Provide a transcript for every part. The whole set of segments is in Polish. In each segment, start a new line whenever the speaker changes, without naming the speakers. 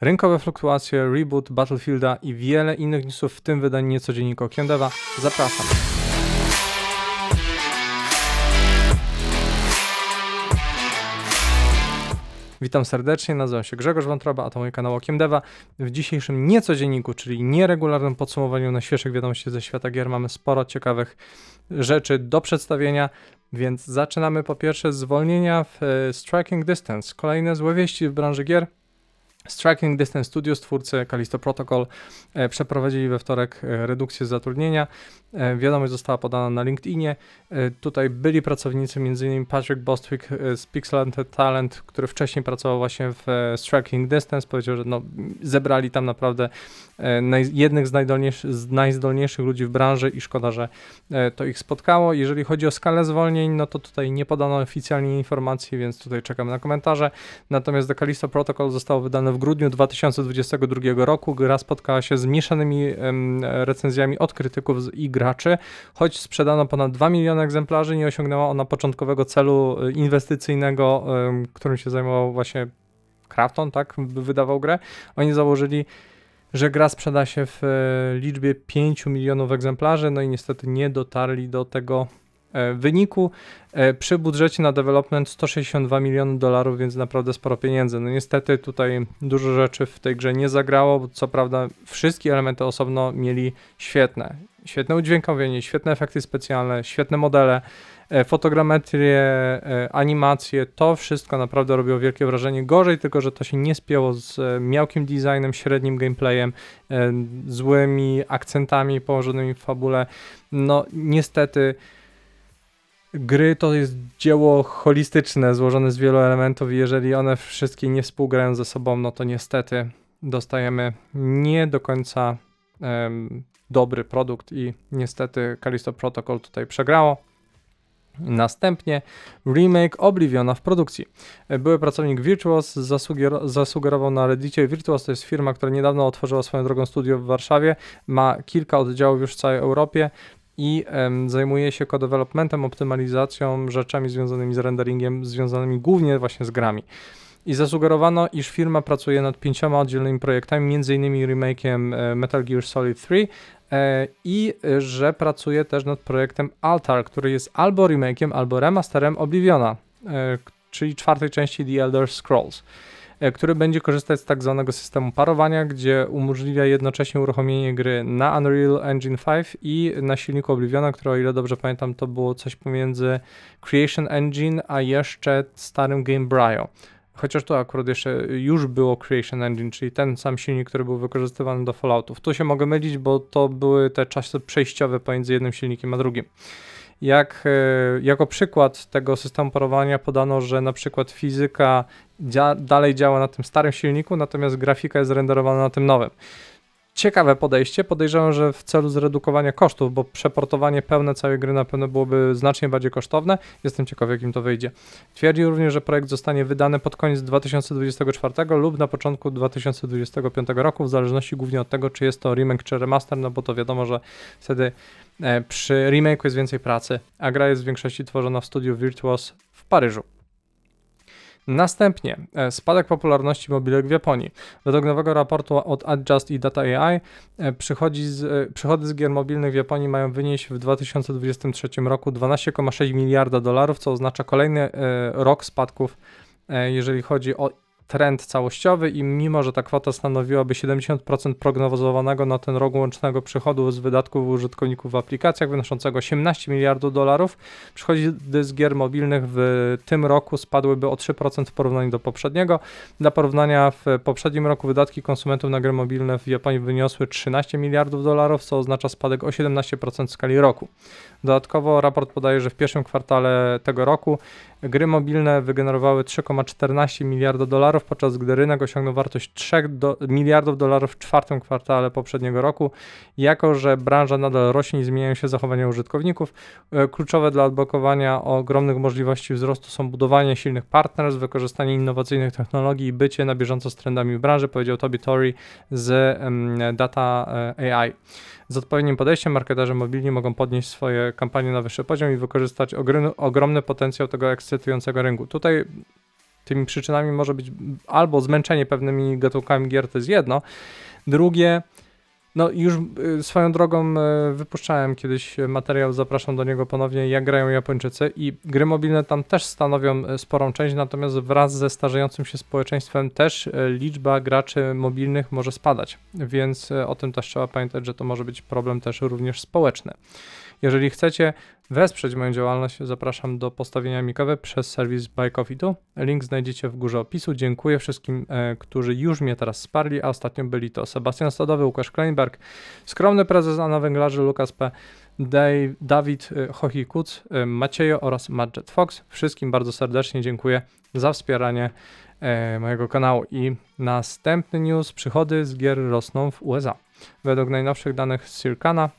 rynkowe fluktuacje, reboot Battlefielda i wiele innych newsów w tym wydaniu niecodziennika Okiem Deva. Zapraszam. Witam serdecznie, nazywam się Grzegorz Wątroba, a to mój kanał Okiem Deva. W dzisiejszym niecodzienniku, czyli nieregularnym podsumowaniu na świeżych wiadomości ze świata gier mamy sporo ciekawych rzeczy do przedstawienia, więc zaczynamy po pierwsze z zwolnienia w e, Striking Distance. Kolejne złe wieści w branży gier. Striking Distance Studios, twórcy Callisto Protocol, e, przeprowadzili we wtorek e, redukcję zatrudnienia. E, wiadomość została podana na LinkedInie. Tutaj byli pracownicy, m.in. Patrick Bostwick z Pixelanted Talent, który wcześniej pracował właśnie w Striking Distance. Powiedział, że no, zebrali tam naprawdę jednych z, z najzdolniejszych ludzi w branży i szkoda, że to ich spotkało. Jeżeli chodzi o skalę zwolnień, no to tutaj nie podano oficjalnie informacji, więc tutaj czekamy na komentarze. Natomiast The Callisto Protocol zostało wydane w grudniu 2022 roku. Gra spotkała się z mieszanymi recenzjami od krytyków i graczy. Choć sprzedano ponad 2 miliony egzemplarzy, nie osiągnęła ona początkowego celu e, inwestycyjnego, którym się zajmował właśnie Krafton, tak, wydawał grę. Oni założyli że gra sprzeda się w e, liczbie 5 milionów egzemplarzy, no i niestety nie dotarli do tego e, wyniku. E, przy budżecie na development 162 miliony dolarów, więc naprawdę sporo pieniędzy. No niestety tutaj dużo rzeczy w tej grze nie zagrało, bo co prawda wszystkie elementy osobno mieli świetne. Świetne udźwiękowienie, świetne efekty specjalne, świetne modele, e, fotogrametrię, animacje, to wszystko naprawdę robiło wielkie wrażenie. Gorzej tylko, że to się nie spięło z miałkim designem, średnim gameplayem, złymi akcentami położonymi w fabule. No niestety gry to jest dzieło holistyczne, złożone z wielu elementów i jeżeli one wszystkie nie współgrają ze sobą, no to niestety dostajemy nie do końca em, dobry produkt i niestety Callisto Protocol tutaj przegrało. Następnie remake Obliviona w produkcji. Były pracownik Virtuos zasugerował na Reddicie. Virtuos to jest firma, która niedawno otworzyła swoją drogą studio w Warszawie. Ma kilka oddziałów już w całej Europie i em, zajmuje się co-developmentem, optymalizacją, rzeczami związanymi z renderingiem, związanymi głównie właśnie z grami. I zasugerowano, iż firma pracuje nad pięcioma oddzielnymi projektami, m.in. remake'iem e, Metal Gear Solid 3 e, i e, że pracuje też nad projektem Altar, który jest albo remake'iem, albo remasterem Obliviona, czyli czwartej części The Elder Scrolls, który będzie korzystać z tak zwanego systemu parowania, gdzie umożliwia jednocześnie uruchomienie gry na Unreal Engine 5 i na silniku Obliviona, które o ile dobrze pamiętam, to było coś pomiędzy Creation Engine, a jeszcze starym Gamebryo. Chociaż to akurat jeszcze już było Creation Engine, czyli ten sam silnik, który był wykorzystywany do Falloutów. Tu się mogę mylić, bo to były te czasy przejściowe pomiędzy jednym silnikiem a drugim. Jak, e, jako przykład tego systemu parowania podano, że na przykład fizyka dzia dalej działa na tym starym silniku, natomiast grafika jest renderowana na tym nowym. Ciekawe podejście. Podejrzewam, że w celu zredukowania kosztów, bo przeportowanie pełne całej gry na pewno byłoby znacznie bardziej kosztowne. Jestem ciekaw, jak im to wyjdzie. Twierdzi również, że projekt zostanie wydany pod koniec 2024 lub na początku 2025 roku, w zależności głównie od tego, czy jest to remake czy remaster, no bo to wiadomo, że wtedy e, przy remake'u jest więcej pracy, a gra jest w większości tworzona w studiu Virtuos w Paryżu. Następnie e, spadek popularności mobilek w Japonii. Według nowego raportu od Adjust i Data AI e, przychodzi z, e, przychody z gier mobilnych w Japonii mają wynieść w 2023 roku 12,6 miliarda dolarów, co oznacza kolejny rok spadków, jeżeli chodzi o trend całościowy i mimo, że ta kwota stanowiłaby 70% prognozowanego na ten rok łącznego przychodu z wydatków użytkowników w aplikacjach wynoszącego 18 miliardów dolarów, przychody z gier mobilnych w tym roku spadłyby o 3% w porównaniu do poprzedniego. Dla porównania w poprzednim roku wydatki konsumentów na gry mobilne w Japonii wyniosły 13 miliardów dolarów, co oznacza spadek o 17% w skali roku. Dodatkowo raport podaje, że w pierwszym kwartale tego roku gry mobilne wygenerowały 3,14 miliarda dolarów, podczas gdy rynek osiągnął wartość 3 do, miliardów dolarów w czwartym kwartale poprzedniego roku. Jako, że branża nadal rośnie i zmieniają się zachowania użytkowników, e, kluczowe dla odblokowania ogromnych możliwości wzrostu są budowanie silnych partnerstw, wykorzystanie innowacyjnych technologii i bycie na bieżąco z trendami w branży, powiedział Toby Tory z em, Data e, AI. Z odpowiednim podejściem marketerzy mobilni mogą podnieść swoje kampanie na wyższy poziom i wykorzystać ogromny potencjał tego ekscytującego rynku. Tutaj tymi przyczynami może być albo zmęczenie pewnymi gatunkami gier, to jest jedno. Drugie, no już y, swoją drogą y, wypuszczałem kiedyś materiał, zapraszam do niego ponownie, jak grają Japończycy i gry mobilne tam też stanowią y, sporą część, natomiast wraz ze starzejącym się społeczeństwem też liczba graczy mobilnych może spadać, więc o tym też trzeba pamiętać, że to może być problem też również społeczny. Jeżeli chcecie wesprzeć moją działalność, zapraszam do postawienia mi kawy przez serwis Buy. Link znajdziecie w górze opisu. Dziękuję wszystkim, e, którzy już mnie teraz wsparli, a ostatnio byli to Sebastian Stadowy, Łukasz Kleinberg, skromny prezes Anna Węglarzy, Lukas P., Dawid e, Hochi-Kuc, e, Maciejo oraz Madget Fox. Wszystkim bardzo serdecznie dziękuję za wspieranie e, mojego kanału. I następny news, przychody z gier rosną w USA. Według najnowszych danych z Circana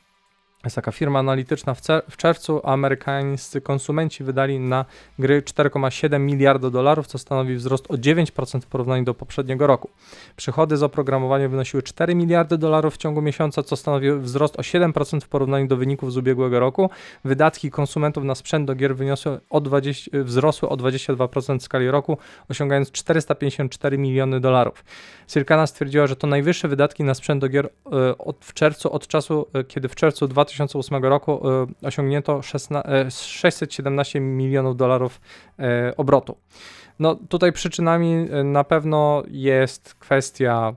jest taka firma analityczna. W, czerwcu amerykańscy konsumenci wydali na gry 4,7 miliarda dolarów, co stanowi wzrost o 9% w porównaniu do poprzedniego roku. Przychody z oprogramowania wynosiły 4 miliardy dolarów w ciągu miesiąca, co stanowi wzrost o 7% w porównaniu do wyników z ubiegłego roku. Wydatki konsumentów na sprzęt do gier wyniosły o 20, wzrosły o 22% w skali roku, osiągając 454 miliony dolarów. Circana stwierdziła, że to najwyższe wydatki na sprzęt do gier e, w czerwcu, od czasu, e, kiedy w czerwcu 2000 2008 roku e, osiągnięto 617 e, milionów dolarów e, obrotu. No tutaj przyczynami na pewno jest kwestia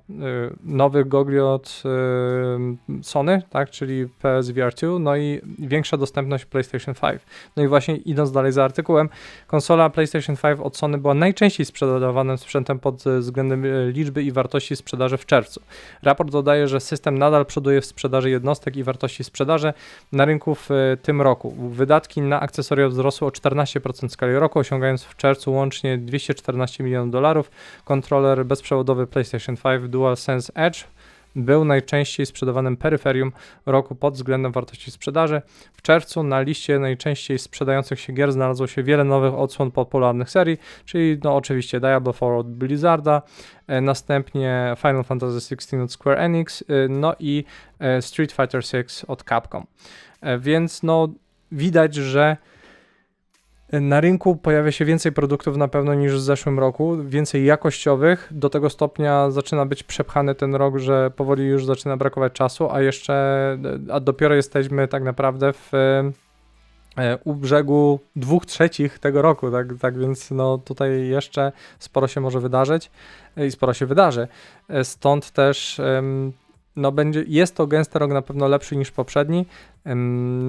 nowych gogli od Sony, tak, czyli PSVR 2, no i większa dostępność PlayStation 5. No i właśnie idąc dalej za artykułem, konsola PlayStation 5 od Sony była najczęściej sprzedawanym sprzętem pod względem liczby i wartości sprzedaży w czerwcu. Raport dodaje, że system nadal przoduje w sprzedaży jednostek i wartości sprzedaży na rynku w tym roku. Wydatki na akcesoria wzrosły o 14% w skali roku, osiągając w czerwcu łącznie 214 milionów dolarów. Kontroler bezprzewodowy PlayStation 5 DualSense Edge był najczęściej sprzedawanym peryferium roku pod względem wartości sprzedaży. W czerwcu na liście najczęściej sprzedających się gier znalazło się wiele nowych odsłon popularnych serii, czyli no oczywiście Diablo 4 od Blizzarda, e, następnie Final Fantasy XVI od Square Enix, e, no i e, Street Fighter VI od Capcom. Więc no widać, że na rynku pojawia się więcej produktów na pewno niż w zeszłym roku, więcej jakościowych. Do tego stopnia zaczyna być przepchany ten rok, że powoli już zaczyna brakować czasu, a jeszcze, a dopiero jesteśmy tak naprawdę w e, u brzegu dwóch trzecich tego roku, tak, tak więc no tutaj jeszcze sporo się może wydarzyć i sporo się wydarzy. E, stąd też no będzie, jest to gęsty rok na pewno lepszy niż poprzedni.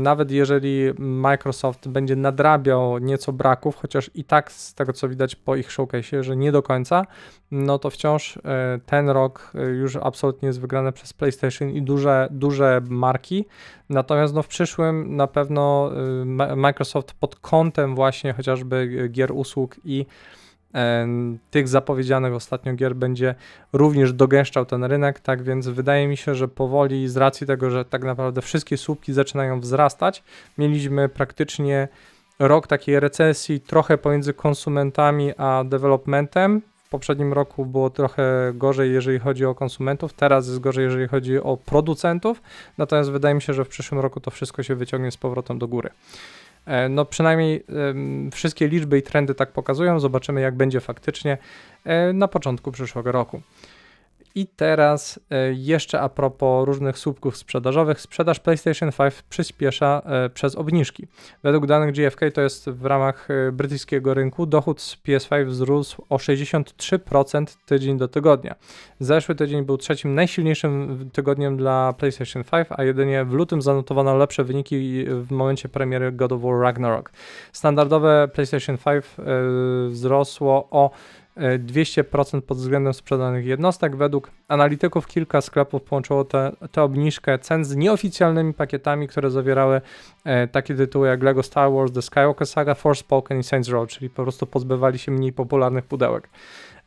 Nawet jeżeli Microsoft będzie nadrabiał nieco braków, chociaż i tak z tego co widać po ich showcase, że nie do końca, no to wciąż e, ten rok e, już absolutnie jest wygrany przez PlayStation i duże, duże marki. Natomiast no w przyszłym na pewno e, Microsoft pod kątem właśnie chociażby gier usług i tych zapowiedzianych ostatnio gier będzie również dogęszczał ten rynek, tak więc wydaje mi się, że powoli z racji tego, że tak naprawdę wszystkie słupki zaczynają wzrastać, mieliśmy praktycznie rok takiej recesji trochę pomiędzy konsumentami a developmentem. W poprzednim roku było trochę gorzej, jeżeli chodzi o konsumentów, teraz jest gorzej, jeżeli chodzi o producentów, natomiast wydaje mi się, że w przyszłym roku to wszystko się wyciągnie z powrotem do góry. E, no przynajmniej wszystkie liczby i trendy tak pokazują. Zobaczymy, jak będzie faktycznie e, na początku przyszłego roku. I teraz e, jeszcze a propos różnych słupków sprzedażowych, sprzedaż PlayStation 5 przyspiesza e, przez obniżki. Według danych GFK to jest w ramach e, brytyjskiego rynku dochód z PS5 wzrósł o 63% tydzień do tygodnia. Zeszły tydzień był trzecim najsilniejszym tygodniem dla PlayStation 5, a jedynie w lutym zanotowano lepsze wyniki w momencie premiery God of War Ragnarok. Standardowe PlayStation 5 wzrosło o 200% pod względem sprzedanych jednostek. Według analityków kilka sklepów połączyło tę obniżkę cen z nieoficjalnymi pakietami, które zawierały e, takie tytuły jak LEGO Star Wars, The Skywalker Saga, Forspoken i Saints Row, czyli po prostu pozbywali się mniej popularnych pudełek.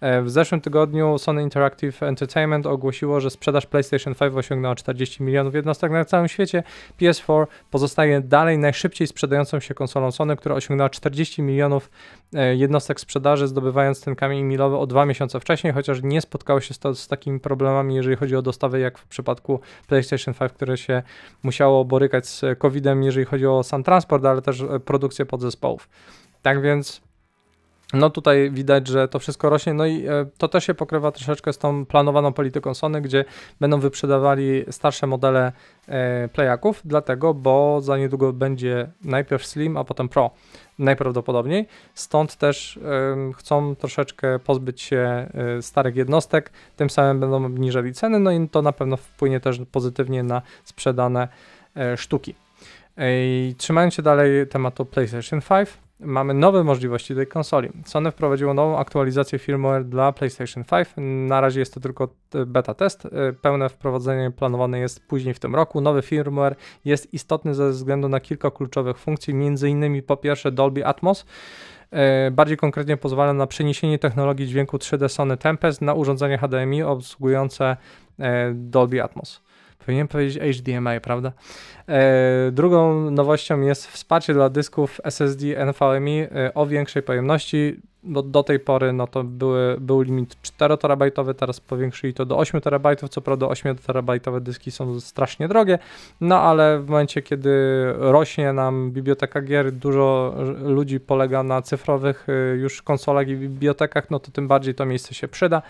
E, w zeszłym tygodniu Sony Interactive Entertainment ogłosiło, że sprzedaż PlayStation 5 osiągnęła 40 milionów jednostek na całym świecie. PS4 pozostaje dalej najszybciej sprzedającą się konsolą Sony, która osiągnęła 40 milionów e, jednostek sprzedaży, zdobywając ten kamień milowy o dwa miesiące wcześniej, chociaż nie spotkało się z, z takimi problemami, jeżeli chodzi o dostawy, jak w przypadku PlayStation 5, które się musiało borykać z COVID-em, jeżeli chodzi o sam transport, ale też e, produkcję podzespołów. Tak więc No tutaj widać, że to wszystko rośnie, no i e, to też się pokrywa troszeczkę z tą planowaną polityką Sony, gdzie będą wyprzedawali starsze modele e, Playaków, dlatego, bo za niedługo będzie najpierw Slim, a potem Pro najprawdopodobniej. Stąd też chcą troszeczkę pozbyć się e, starych jednostek, tym samym będą obniżali ceny, no i to na pewno wpłynie też pozytywnie na sprzedane sztuki. I trzymając się dalej tematu PlayStation 5, mamy nowe możliwości tej konsoli. Sony wprowadziło nową aktualizację firmware dla PlayStation 5. Na razie jest to tylko e, beta test. E, Pełne wprowadzenie planowane jest później w tym roku. Nowy firmware jest istotny ze względu na kilka kluczowych funkcji, m.in. po pierwsze Dolby Atmos. E, Bardziej konkretnie pozwala na przeniesienie technologii dźwięku 3D Sony Tempest na urządzenia HDMI obsługujące Dolby Atmos. Powinienem powiedzieć HDMI, prawda? E, drugą nowością jest wsparcie dla dysków SSD NVMe o większej pojemności. Do, do tej pory no to były, był limit 4 terabajtowy, teraz powiększyli to do 8 terabajtów. Co prawda 8 terabajtowe dyski są strasznie drogie, no ale w momencie, kiedy rośnie nam biblioteka gier, dużo ludzi polega na cyfrowych e, już konsolach i bibliotekach, no to tym bardziej to miejsce się przyda.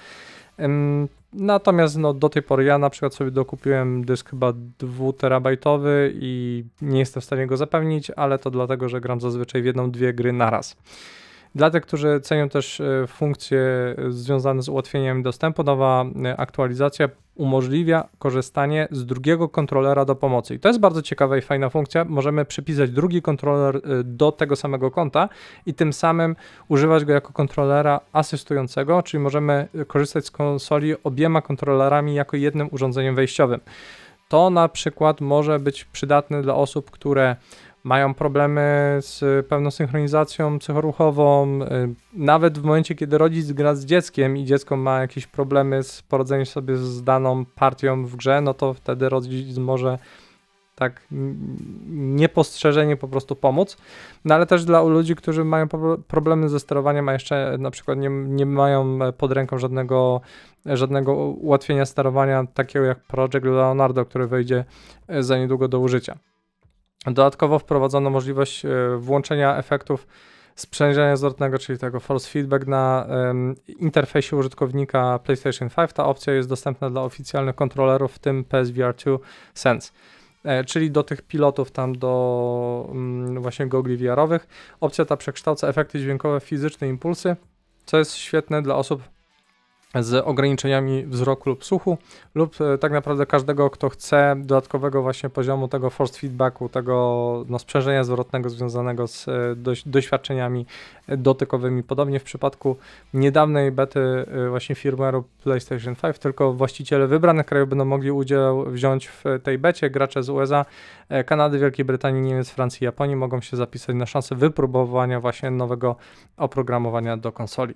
Natomiast no, do tej pory ja na przykład sobie dokupiłem dysk chyba 2 terabajtowy i nie jestem w stanie go zapewnić, ale to dlatego, że gram zazwyczaj w jedną, dwie gry naraz. Dla tych, którzy cenią też e, funkcje związane z ułatwieniem dostępu, nowa e, aktualizacja umożliwia korzystanie z drugiego kontrolera do pomocy. I to jest bardzo ciekawa i fajna funkcja. Możemy przypisać drugi kontroler e, do tego samego konta i tym samym używać go jako kontrolera asystującego, czyli możemy korzystać z konsoli obiema kontrolerami jako jednym urządzeniem wejściowym. To na przykład może być przydatne dla osób, które mają problemy z pewną synchronizacją psychoruchową, y, nawet w momencie, kiedy rodzic gra z dzieckiem i dziecko ma jakieś problemy z poradzeniem sobie z daną partią w grze, no to wtedy rodzic może tak niepostrzeżenie po prostu pomóc. No ale też dla ludzi, którzy mają problemy ze sterowaniem, a jeszcze na przykład nie, nie mają pod ręką żadnego, żadnego ułatwienia sterowania, takiego jak Project Leonardo, który wejdzie za niedługo do użycia. Dodatkowo wprowadzono możliwość e, włączenia efektów sprzężenia zwrotnego, czyli tego force feedback na um, interfejsie użytkownika PlayStation 5. Ta opcja jest dostępna dla oficjalnych kontrolerów, w tym PSVR 2 Sense. E, czyli do tych pilotów tam do um, właśnie gogli VR-owych. Opcja ta przekształca efekty dźwiękowe w fizyczne impulsy, co jest świetne dla osób z ograniczeniami wzroku lub słuchu, lub e, tak naprawdę każdego, kto chce dodatkowego właśnie poziomu tego force feedbacku, tego no, sprzężenia zwrotnego związanego z e, doświadczeniami dotykowymi. Podobnie w przypadku niedawnej bety e, właśnie firmware'u PlayStation 5, tylko właściciele wybranych krajów będą mogli udział wziąć w tej becie. Gracze z USA, Kanady, Wielkiej Brytanii, Niemiec, Francji, Japonii mogą się zapisać na szansę wypróbowania właśnie nowego oprogramowania do konsoli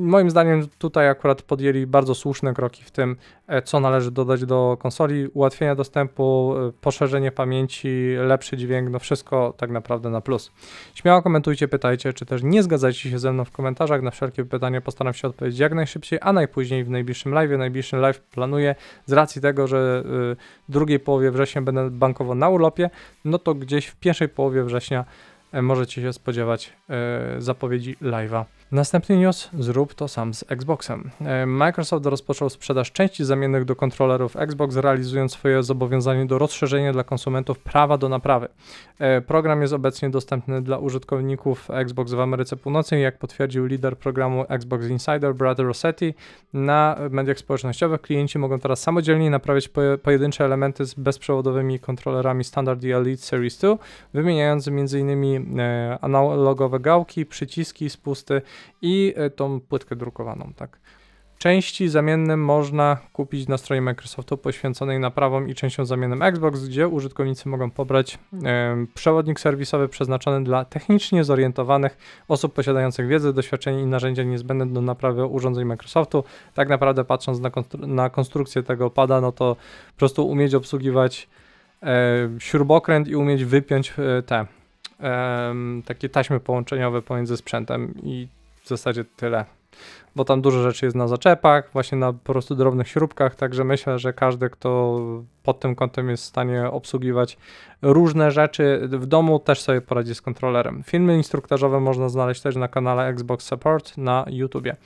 moim zdaniem tutaj akurat podjęli bardzo słuszne kroki w tym, e, co należy dodać do konsoli, ułatwienia dostępu, e, poszerzenie pamięci, lepszy dźwięk, no wszystko tak naprawdę na plus. Śmiało komentujcie, pytajcie, czy też nie zgadzajcie się ze mną w komentarzach, na wszelkie pytania postaram się odpowiedzieć jak najszybciej, a najpóźniej w najbliższym live. Najbliższy live planuję z racji tego, że w y, drugiej połowie września będę bankowo na urlopie, no to gdzieś w pierwszej połowie września e, możecie się spodziewać zapowiedzi live'a. Następny news, zrób to sam z Xboxem. E, Microsoft rozpoczął sprzedaż części zamiennych do kontrolerów Xbox, realizując swoje zobowiązanie do rozszerzenia dla konsumentów prawa do naprawy. E, program jest obecnie dostępny dla użytkowników Xbox w Ameryce Północnej, jak potwierdził lider programu Xbox Insider Brad Rossetti. Na mediach społecznościowych klienci mogą teraz samodzielnie naprawiać pojedyncze elementy z bezprzewodowymi kontrolerami Standard i Elite Series 2, wymieniając m.in. E, analogowe gałki, przyciski, spusty i e, tą płytkę drukowaną, tak. Części zamienne można kupić na stronie Microsoftu poświęconej naprawom i częściom zamiennym Xbox, gdzie użytkownicy mogą pobrać e, przewodnik serwisowy przeznaczony dla technicznie zorientowanych osób posiadających wiedzę, doświadczenie i narzędzia niezbędne do naprawy urządzeń Microsoftu. Tak naprawdę patrząc na, konstru na konstrukcję tego pada, no to po prostu umieć obsługiwać śrubokręt i umieć wypiąć te takie taśmy połączeniowe pomiędzy sprzętem i w zasadzie tyle. bo tam dużo rzeczy jest na zaczepach, właśnie na po prostu drobnych śrubkach, także myślę, że każdy, kto pod tym kątem jest w stanie obsługiwać różne rzeczy w domu, też sobie poradzi z kontrolerem. Filmy instruktażowe można znaleźć też na kanale Xbox Support na YouTubie.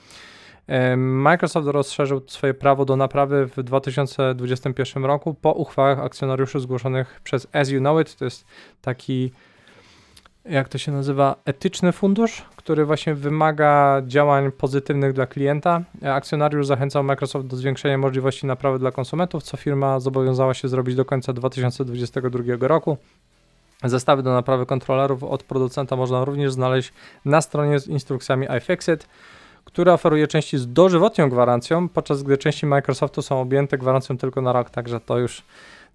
Microsoft rozszerzył swoje prawo do naprawy w 2021 roku po uchwałach akcjonariuszy zgłoszonych przez As You Know It. To jest taki, jak to się nazywa, etyczny fundusz, który właśnie wymaga działań pozytywnych dla klienta. Akcjonariusz zachęcał Microsoft do zwiększenia możliwości naprawy dla konsumentów, co firma zobowiązała się zrobić do końca 2022 roku. Zestawy do naprawy kontrolerów od producenta można również znaleźć na stronie z instrukcjami iFixit która oferuje części z dożywotnią gwarancją, podczas gdy części Microsoftu są objęte gwarancją tylko na rok, także to już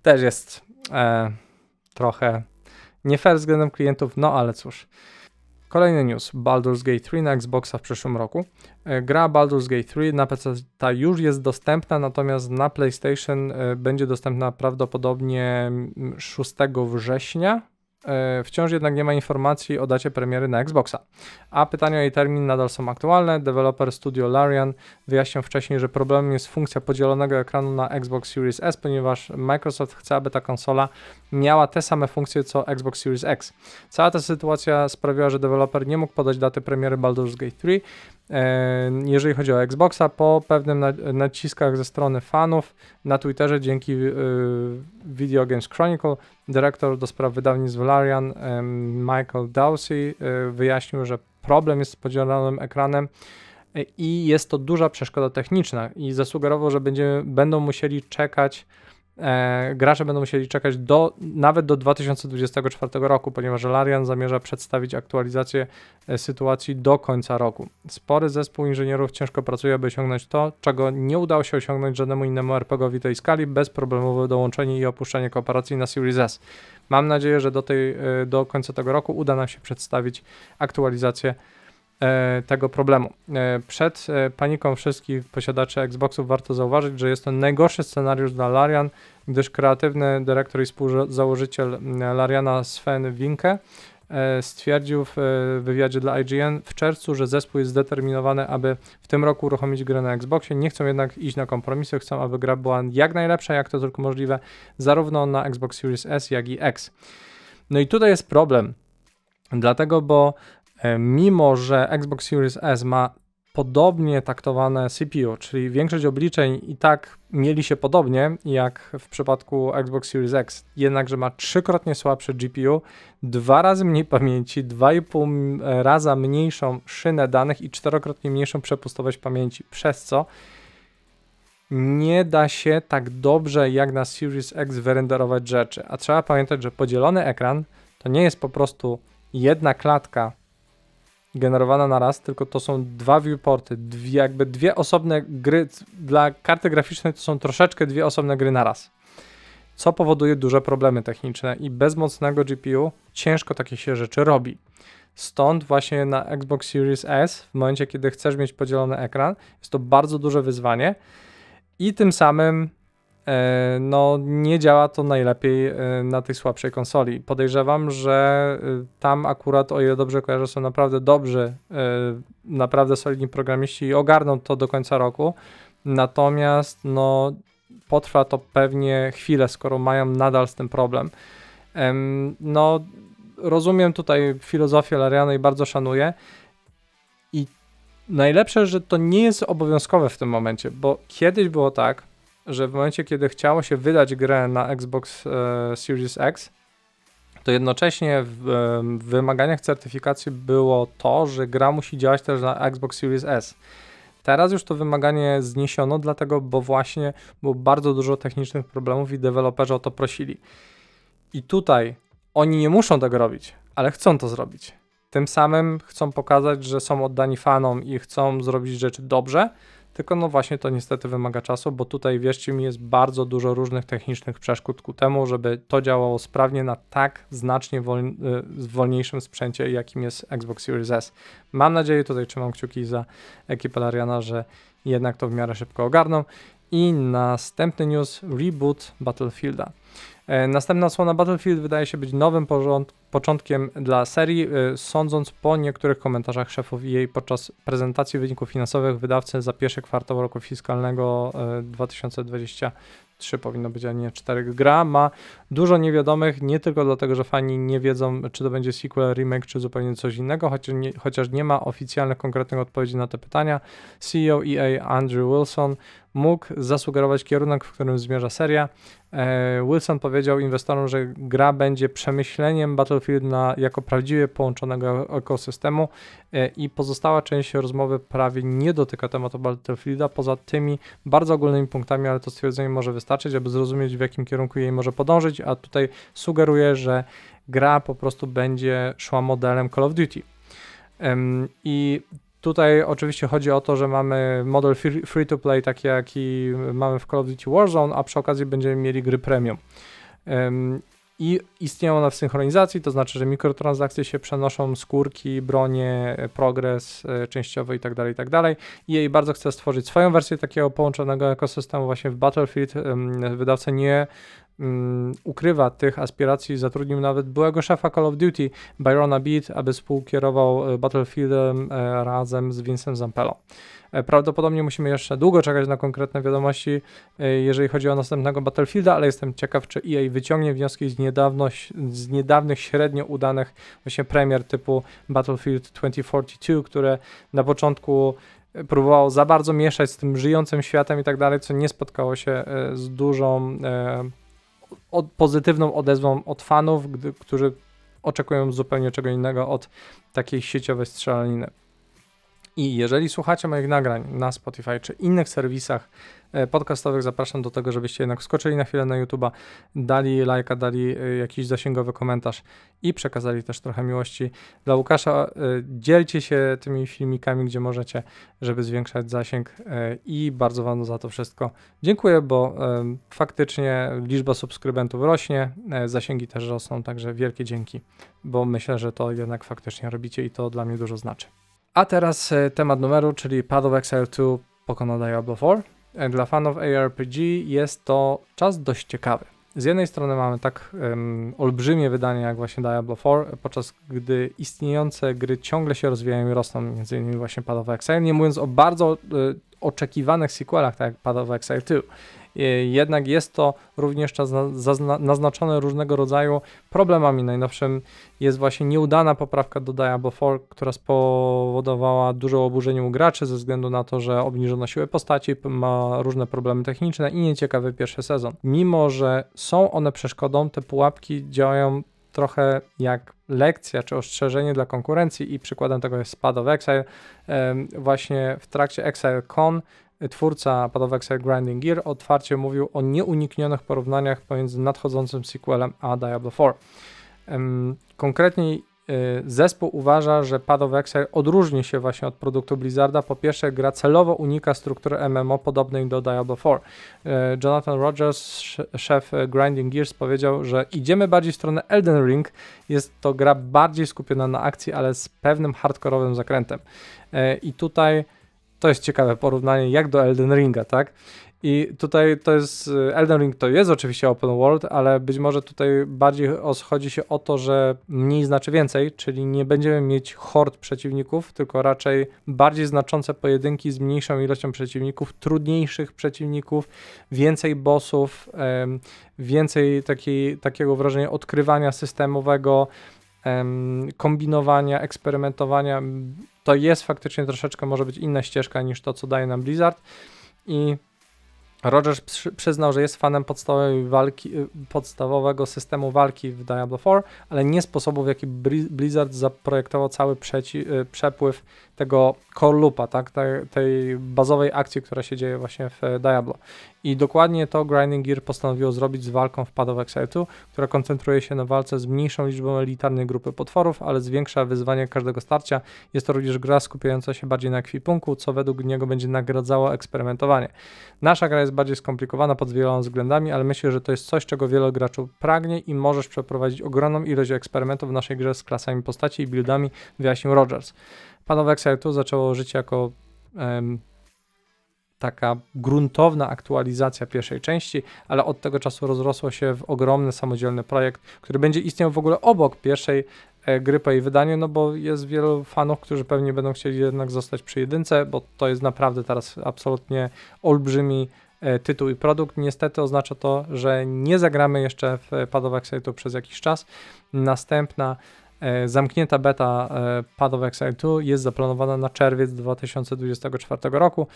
też jest e, trochę nie fair względem klientów, no ale cóż. Kolejny news. Baldur's Gate 3 na Xboxa w przyszłym roku. E, gra Baldur's Gate 3 na PC ta już jest dostępna, natomiast na PlayStation e, będzie dostępna prawdopodobnie 6 września E, wciąż jednak nie ma informacji o dacie premiery na Xboxa. A pytania o jej termin nadal są aktualne. Deweloper Studio Larian wyjaśnił wcześniej, że problemem jest funkcja podzielonego ekranu na Xbox Series S, ponieważ Microsoft chce, aby ta konsola miała te same funkcje co Xbox Series X. Cała ta sytuacja sprawiła, że deweloper nie mógł podać daty premiery Baldur's Gate 3, E, jeżeli chodzi o Xboxa, po pewnym naciskach ze strony fanów na Twitterze dzięki e, Video Games Chronicle dyrektor do spraw wydawnictw Valarian Michael Dowsey e, wyjaśnił, że problem jest z podzielonym ekranem i jest to duża przeszkoda techniczna i zasugerował, że będzie, będą musieli czekać e, gracze będą musieli czekać do, nawet do 2024 roku, ponieważ Larian zamierza przedstawić aktualizację e, sytuacji do końca roku. Spory zespół inżynierów ciężko pracuje, aby osiągnąć to, czego nie udało się osiągnąć żadnemu innemu RPGowi tej skali, bezproblemowe dołączenie i opuszczenie kooperacji na Series S. Mam nadzieję, że do, tej, e, do końca tego roku uda nam się przedstawić aktualizację tego problemu. E, przed e, paniką wszystkich posiadaczy Xboxów warto zauważyć, że jest to najgorszy scenariusz dla Larian, gdyż kreatywny dyrektor i współzałożyciel Lariana Sven Winke stwierdził w wywiadzie dla IGN w czerwcu, że zespół jest zdeterminowany, aby w tym roku uruchomić grę na Xboxie. Nie chcą jednak iść na kompromisy, chcą, aby gra była jak najlepsza, jak to tylko możliwe, zarówno na Xbox Series S, jak i X. No i tutaj jest problem, dlatego, bo E, mimo że Xbox Series S ma podobnie taktowane CPU, czyli większość obliczeń i tak mieli się podobnie jak w przypadku Xbox Series X, jednakże ma trzykrotnie słabszy GPU, dwa razy mniej pamięci, 2,5 raza mniejszą szynę danych i czterokrotnie mniejszą przepustowość pamięci, przez co nie da się tak dobrze jak na Series X wyrenderować rzeczy. A trzeba pamiętać, że podzielony ekran to nie jest po prostu jedna klatka generowana na raz, tylko to są dwa viewporty, dwie, jakby dwie osobne gry. Dla karty graficznej to są troszeczkę dwie osobne gry na raz. Co powoduje duże problemy techniczne i bez mocnego GPU ciężko takie się rzeczy robi. Stąd właśnie na Xbox Series S, w momencie kiedy chcesz mieć podzielony ekran, jest to bardzo duże wyzwanie i tym samym no nie działa to najlepiej e, na tej słabszej konsoli. Podejrzewam, że e, tam akurat, o ile dobrze kojarzę, są naprawdę dobrzy, naprawdę solidni programiści i ogarną to do końca roku. Natomiast no potrwa to pewnie chwilę, skoro mają nadal z tym problem. No rozumiem tutaj filozofię Lariana i bardzo szanuję. I najlepsze, że to nie jest obowiązkowe w tym momencie, bo kiedyś było tak, że w momencie, kiedy chciało się wydać grę na Xbox e, Series X, to jednocześnie w, e, w wymaganiach certyfikacji było to, że gra musi działać też na Xbox Series S. Teraz już to wymaganie zniesiono, dlatego, bo właśnie było bardzo dużo technicznych problemów i deweloperzy o to prosili. I tutaj oni nie muszą tego robić, ale chcą to zrobić. Tym samym chcą pokazać, że są oddani fanom i chcą zrobić rzeczy dobrze, tylko no właśnie to niestety wymaga czasu, bo tutaj wierzcie mi jest bardzo dużo różnych technicznych przeszkód ku temu, żeby to działało sprawnie na tak znacznie y, wolniejszym sprzęcie, jakim jest Xbox Series S. Mam nadzieję, tutaj trzymam kciuki za ekipę Lariana, że jednak to w miarę szybko ogarną I następny news, reboot Battlefielda. E, Następna odsłona Battlefield wydaje się być nowym początkiem dla serii, e, sądząc po niektórych komentarzach szefów jej podczas prezentacji wyników finansowych wydawcy za pierwszy kwartał roku fiskalnego e, 2023 powinno być, a nie 4. Gra ma dużo niewiadomych, nie tylko dlatego, że fani nie wiedzą, czy to będzie sequel, remake, czy zupełnie coś innego, chociaż nie, chociaż nie ma oficjalnych, konkretnych odpowiedzi na te pytania. CEO EA Andrew Wilson mógł zasugerować kierunek, w którym zmierza seria. E, Wilson powiedział inwestorom, że gra będzie przemyśleniem Battlefield na, jako prawdziwie połączonego ekosystemu e, i pozostała część rozmowy prawie nie dotyka tematu Battlefielda, poza tymi bardzo ogólnymi punktami, ale to stwierdzenie może wystarczyć, aby zrozumieć w jakim kierunku jej może podążyć, a tutaj sugeruje, że gra po prostu będzie szła modelem Call of Duty. I Tutaj oczywiście chodzi o to, że mamy model free, to play, taki jaki mamy w Call of Duty Warzone, a przy okazji będziemy mieli gry premium. I istnieją one w synchronizacji, to znaczy, że mikrotransakcje się przenoszą, skórki, bronie, progres e, częściowy itd., itd. I jej bardzo chce stworzyć swoją wersję takiego połączonego ekosystemu właśnie w Battlefield. Wydawca nie ym, ukrywa tych aspiracji, zatrudnił nawet byłego szefa Call of Duty, Byrona Beat, aby współkierował e, Battlefieldem e, razem z Vincem Zampello. E, Prawdopodobnie musimy jeszcze długo czekać na konkretne wiadomości, e, jeżeli chodzi o następnego Battlefielda, ale jestem ciekaw, czy EA wyciągnie wnioski z, niedawno, z niedawnych średnio udanych właśnie premier typu Battlefield 2042, które na początku e, próbowało za bardzo mieszać z tym żyjącym światem i tak dalej, co nie spotkało się e, z dużą od, pozytywną odezwą od fanów, gdy, którzy oczekują zupełnie czego innego od takiej sieciowej strzelaniny. I jeżeli słuchacie moich nagrań na Spotify czy innych serwisach e, podcastowych, zapraszam do tego, żebyście jednak skoczyli na chwilę na YouTube'a, dali lajka, dali e, jakiś zasięgowy komentarz i przekazali też trochę miłości dla Łukasza. E, Dzielcie się tymi filmikami, gdzie możecie, żeby zwiększać zasięg i bardzo Wam za to wszystko dziękuję, bo faktycznie liczba subskrybentów rośnie, zasięgi też rosną, także wielkie dzięki, bo myślę, że to jednak faktycznie robicie i to dla mnie dużo znaczy. A teraz e, temat numeru, czyli Path of Exile 2 pokona Diablo 4. E, Dla fanów ARPG jest to czas dość ciekawy. Z jednej strony mamy tak em, olbrzymie wydanie jak właśnie Diablo 4, podczas gdy istniejące gry ciągle się rozwijają i rosną, innymi właśnie Path of Exile, nie mówiąc o bardzo e, oczekiwanych sequelach, tak jak Path of Exile 2. E, Jednak jest to również naznaczone różnego rodzaju problemami. Najnowszym jest właśnie nieudana poprawka do Diablo 4, która spowodowała duże oburzenie u graczy ze względu na to, że obniżono siłę postaci, ma różne problemy techniczne i nieciekawy pierwszy sezon. Mimo, że są one przeszkodą, te pułapki działają trochę jak lekcja czy ostrzeżenie dla konkurencji i przykładem tego jest Path of Exile. Właśnie w trakcie Exile Con twórca Path Exile Grinding Gear otwarcie mówił o nieuniknionych porównaniach pomiędzy nadchodzącym sequelem a Diablo 4. Em, Konkretniej y, zespół uważa, że Path of Exile odróżni się właśnie od produktu Blizzarda. Po pierwsze, gra celowo unika struktury MMO podobnej do Diablo 4. Y, Jonathan Rogers, sz- szef Grinding Gears, powiedział, że idziemy bardziej w stronę Elden Ring. Jest to gra bardziej skupiona na akcji, ale z pewnym hardkorowym zakrętem. Y, I tutaj to jest ciekawe porównanie jak do Elden Ringa, tak? I tutaj to jest, Elden Ring to jest oczywiście open world, ale być może tutaj bardziej chodzi się o to, że mniej znaczy więcej, czyli nie będziemy mieć hord przeciwników, tylko raczej bardziej znaczące pojedynki z mniejszą ilością przeciwników, trudniejszych przeciwników, więcej bossów, więcej takiej, takiego wrażenia odkrywania systemowego, em, kombinowania, eksperymentowania. To jest faktycznie troszeczkę może być inna ścieżka niż to, co daje nam Blizzard. I Rogers przy, przyznał, że jest fanem podstawowej walki, y, podstawowego systemu walki w Diablo 4, ale nie sposobu, w jaki Blizzard zaprojektował cały y, przepływ tego core loopa, tak? tej, tej bazowej akcji, która się dzieje właśnie w e, Diablo. I dokładnie to Grinding Gear postanowiło zrobić z walką w Exile 2, która koncentruje się na walce z mniejszą liczbą elitarnej grupy potworów, ale zwiększa wyzwanie każdego starcia. Jest to również gra skupiająca się bardziej na ekwipunku, co według niego będzie nagradzało eksperymentowanie. Nasza gra jest bardziej skomplikowana pod wieloma względami, ale myślę, że to jest coś, czego wielu graczów pragnie i możesz przeprowadzić ogromną ilość eksperymentów w naszej grze z klasami postaci i buildami, wyjaśnił Rogers. Exile 2 zaczęło życie jako em, taka gruntowna aktualizacja pierwszej części, ale od tego czasu rozrosło się w ogromny samodzielny projekt, który będzie istniał w ogóle obok pierwszej e, gry po jej wydaniu, no bo jest wielu fanów, którzy pewnie będą chcieli jednak zostać przy jedynce, bo to jest naprawdę teraz absolutnie olbrzymi e, tytuł i produkt. Niestety oznacza to, że nie zagramy jeszcze w Pad of Exile przez jakiś czas. Następna zamknięta beta e, Pad of Exile 2 jest zaplanowana na czerwiec 2024 roku.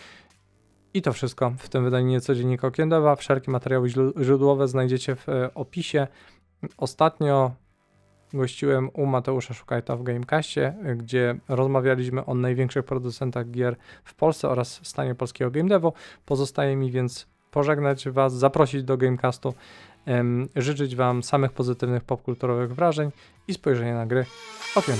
I to wszystko w tym wydaniu nieco dziennika Okiem Deva. Wszelkie materiały źródłowe znajdziecie w e, opisie. Ostatnio gościłem u Mateusza Szukajta w Gamecastie, gdzie rozmawialiśmy o największych producentach gier w Polsce oraz stanie polskiego game devu. Pozostaje mi więc pożegnać Was, zaprosić do Gamecastu, życzyć Wam samych pozytywnych popkulturowych wrażeń i spojrzenia na gry okiem.